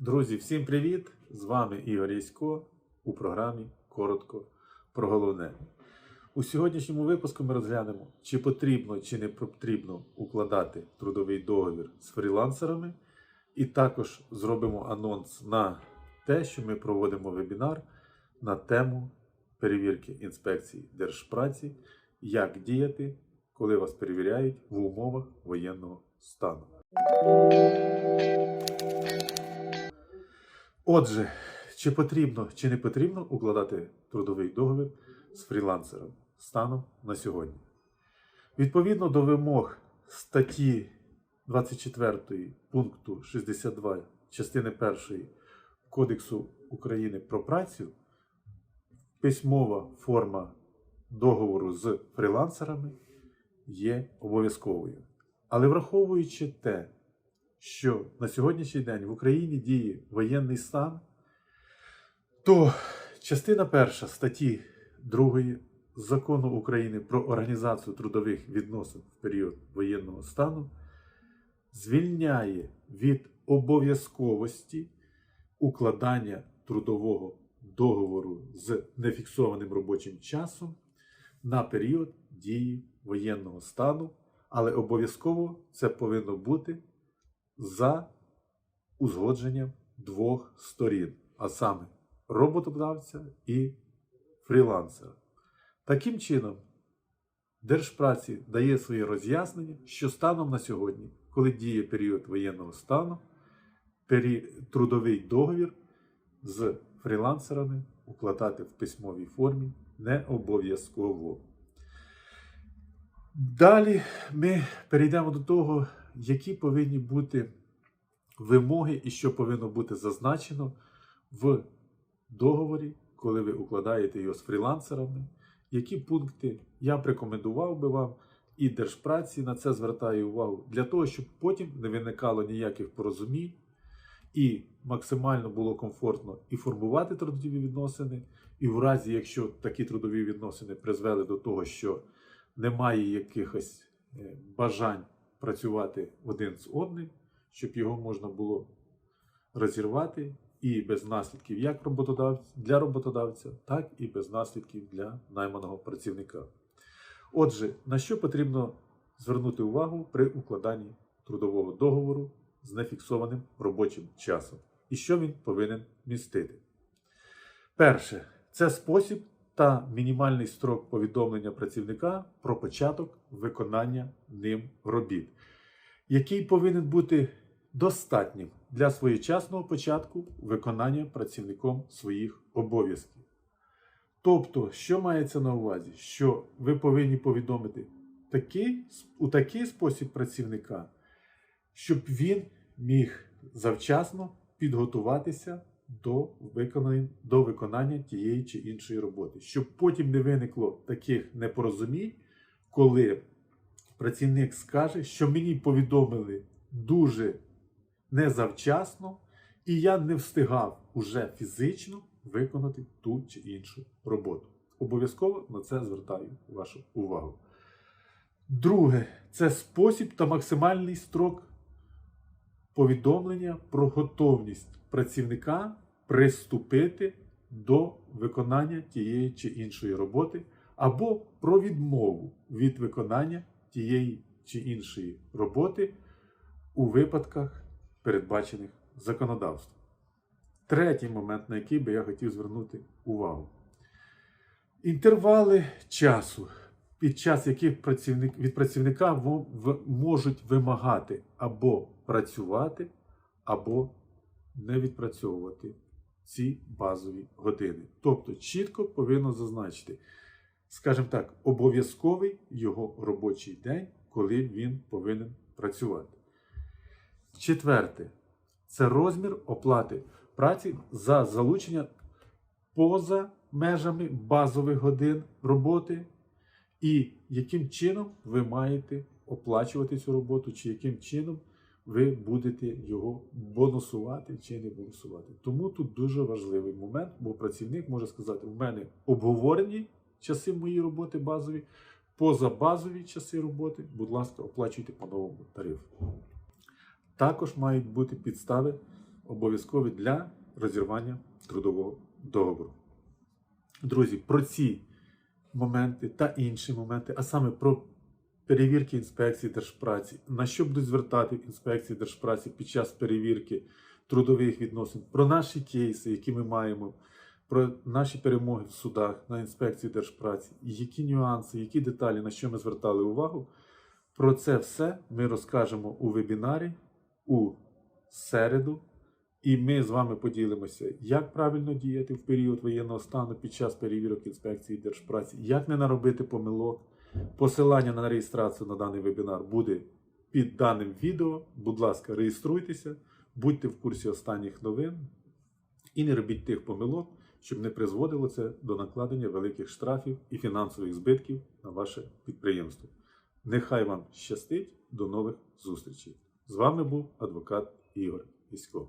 Друзі, всім привіт! З вами Ігор Ясько у програмі Коротко про головне. У сьогоднішньому випуску ми розглянемо, чи потрібно чи не потрібно укладати трудовий договір з фрілансерами, і також зробимо анонс на те, що ми проводимо вебінар на тему перевірки інспекції Держпраці, як діяти, коли вас перевіряють в умовах воєнного стану. Отже, чи потрібно чи не потрібно укладати трудовий договір з фрілансером станом на сьогодні? Відповідно до вимог статті 24 пункту 62 частини 1 Кодексу України про працю, письмова форма договору з фрілансерами є обов'язковою. Але враховуючи те, що на сьогоднішній день в Україні діє воєнний стан, то частина перша статті 2 закону України про організацію трудових відносин в період воєнного стану звільняє від обов'язковості укладання трудового договору з нефіксованим робочим часом на період дії воєнного стану, але обов'язково це повинно бути за узгодженням двох сторін, а саме роботодавця і фрілансера. Таким чином, Держпраці дає своє роз'яснення, що станом на сьогодні, коли діє період воєнного стану, трудовий договір з фрілансерами укладати в письмовій формі не обов'язково. Далі ми перейдемо до того, які повинні бути вимоги і що повинно бути зазначено в договорі, коли ви укладаєте його з фрілансерами. Які пункти я б рекомендував би вам і держпраці на це звертаю увагу для того, щоб потім не виникало ніяких порозумінь і максимально було комфортно і формувати трудові відносини, і в разі, якщо такі трудові відносини призвели до того, що немає якихось е, бажань працювати один з одним, щоб його можна було розірвати і без наслідків як для роботодавця, так і без наслідків для найманого працівника. Отже, на що потрібно звернути увагу при укладанні трудового договору з нефіксованим робочим часом, і що він повинен містити? Перше, це спосіб та мінімальний строк повідомлення працівника про початок виконання ним робіт, який повинен бути достатнім для своєчасного початку виконання працівником своїх обов'язків. Тобто, що мається на увазі? Що ви повинні повідомити такий, у такий спосіб працівника, щоб він міг завчасно підготуватися до виконання, до виконання тієї чи іншої роботи, щоб потім не виникло таких непорозумінь, коли працівник скаже, що мені повідомили дуже незавчасно, і я не встигав уже фізично виконати ту чи іншу роботу. Обов'язково на це звертаю вашу увагу. Друге, це спосіб та максимальний строк повідомлення про готовність працівника приступити до виконання тієї чи іншої роботи, або про відмову від виконання тієї чи іншої роботи у випадках, передбачених законодавством. Третій момент, на який би я хотів звернути увагу. Інтервали часу, під час яких працівник, від працівника можуть вимагати або працювати, або не відпрацьовувати ці базові години. Тобто чітко повинно зазначити, скажімо так, обов'язковий його робочий день, коли він повинен працювати. Четверте це розмір оплати праці за залучення поза межами базових годин роботи, і яким чином ви маєте оплачувати цю роботу, чи яким чином ви будете його бонусувати чи не бонусувати. Тому тут дуже важливий момент, бо працівник може сказати: у мене обговорені часи моєї роботи базові, позабазові часи роботи, будь ласка, оплачуйте по новому тарифу. також мають бути підстави обов'язкові для розірвання трудового договору. Друзі, про ці моменти та інші моменти, а саме про перевірки інспекції держпраці, на що будуть звертати інспекції держпраці під час перевірки трудових відносин, про наші кейси, які ми маємо, про наші перемоги в судах на інспекції держпраці, які нюанси, які деталі, на що ми звертали увагу. Про це все ми розкажемо у вебінарі у середу. І ми з вами поділимося, як правильно діяти в період воєнного стану під час перевірок інспекції держпраці, як не наробити помилок. Посилання на реєстрацію на даний вебінар буде під даним відео. Будь ласка, реєструйтеся, будьте в курсі останніх новин і не робіть тих помилок, щоб не призводило це до накладення великих штрафів і фінансових збитків на ваше підприємство. Нехай вам щастить, до нових зустрічей. З вами був адвокат Ігор Ісько.